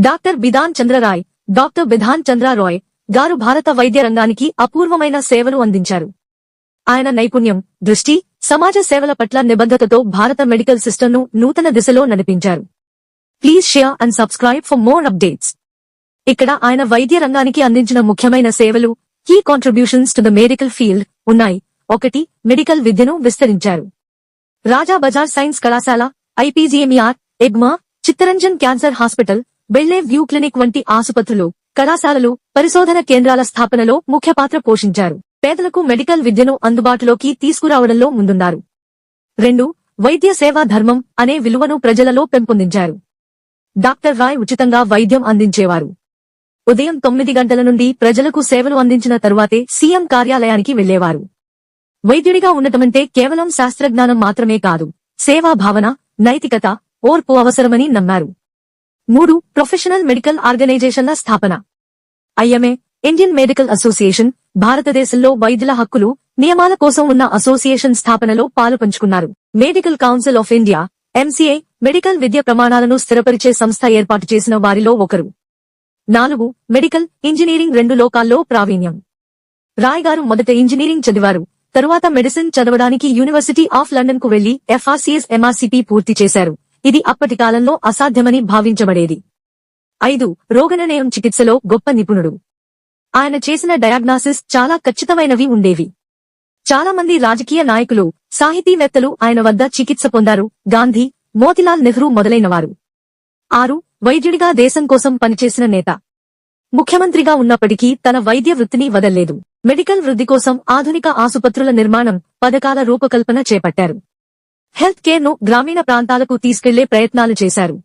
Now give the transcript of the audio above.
Doctor Bidhan Chandra Roy doctor Bidhan Chandra Roy గారు భారత వైద్య రంగానికి అపూర్వమైన సేవలు అందించారు. ఆయన నైపుణ్యం దృష్టి సమాజ సేవల పట్ల నిబద్ధతతో భారత మెడికల్ సిస్టమ్ను నూతన దిశలో నడిపించారు. Please share and subscribe for more updates. ఇక్కడ ఆయన వైద్య రంగానికి అందించిన ముఖ్యమైన సేవలు key contributions to the medical field ఉన్నాయి. ఒకటి మెడికల్ విద్యను విస్తరించారు. రాజా బజార్ సైన్స్ కళాశాల IPGMER ఎగ్మా Chittaranjan cancer hospital Belle Vue clinic వంటి ఆసుపత్రులు కళాశాలలు పరిశోధన కేంద్రాల స్థాపనలో ముఖ్య పాత్ర పోషించారు. పేదలకు మెడికల్ విద్యను అందుబాటులోకి తీసుకురావడంలో ముందున్నారు. రెండు వైద్య సేవా ధర్మం అనే విలువను ప్రజలలో పెంపొందించారు. డాక్టర్ రాయ్ ఉచితంగా వైద్యం అందించేవారు. ఉదయం తొమ్మిది గంటల నుండి ప్రజలకు సేవలు అందించిన తరువాతే సీఎం కార్యాలయానికి వెళ్ళేవారు. వైద్యుడిగా ఉండటమంటే కేవలం శాస్త్రజ్ఞానం మాత్రమే కాదు సేవా భావన నైతికత ఓర్పు అవసరమని నమ్మారు. మూడు ప్రొఫెషనల్ మెడికల్ ఆర్గనైజేషన్ల స్థాపన. ఐఎంఏ ఇండియన్ మెడికల్ అసోసియేషన్ భారతదేశంలో వైద్యుల హక్కులు నియమాల కోసం ఉన్న అసోసియేషన్ స్థాపనలో పాలుపంచుకున్నారు. Medical Council of India MCA medical విద్య ప్రమాణాలను స్థిరపరిచే సంస్థ ఏర్పాటు చేసిన వారిలో ఒకరు. నాలుగు మెడికల్ ఇంజనీరింగ్ రెండు లోకాల్లో ప్రావీణ్యం. రాయ్ గారు మొదట ఇంజనీరింగ్ చదివారు. తరువాత మెడిసిన్ చదవడానికి యూనివర్సిటీ ఆఫ్ లండన్కు వెళ్ళి ఎఫ్ఆర్సీఎస్ ఎంఆర్సీపీ పూర్తి చేశారు. ఇది అప్పటి కాలంలో అసాధ్యమని భావించబడేది. ఐదు రోగనిర్ణయం చికిత్సలో గొప్ప నిపుణుడు. ఆయన చేసిన డయాగ్నాసిస్ చాలా ఖచ్చితమైనవి ఉండేవి. చాలా మంది రాజకీయ నాయకులు సాహితీవేత్తలు ఆయన వద్ద చికిత్స పొందారు. గాంధీ మోతిలాల్ నెహ్రూ మొదలైనవారు. ఆరు వైద్యుడిగా దేశం కోసం పనిచేసిన నేత. ముఖ్యమంత్రిగా ఉన్నప్పటికీ తన వైద్య వృత్తిని వదల్లేదు. మెడికల్ వృద్ధి కోసం ఆధునిక ఆసుపత్రుల నిర్మాణం పథకాల రూపకల్పన చేపట్టారు. హెల్త్ కేర్ను గ్రామీణ ప్రాంతాలకు తీసుకెళ్ళే ప్రయత్నాలు చేశారు.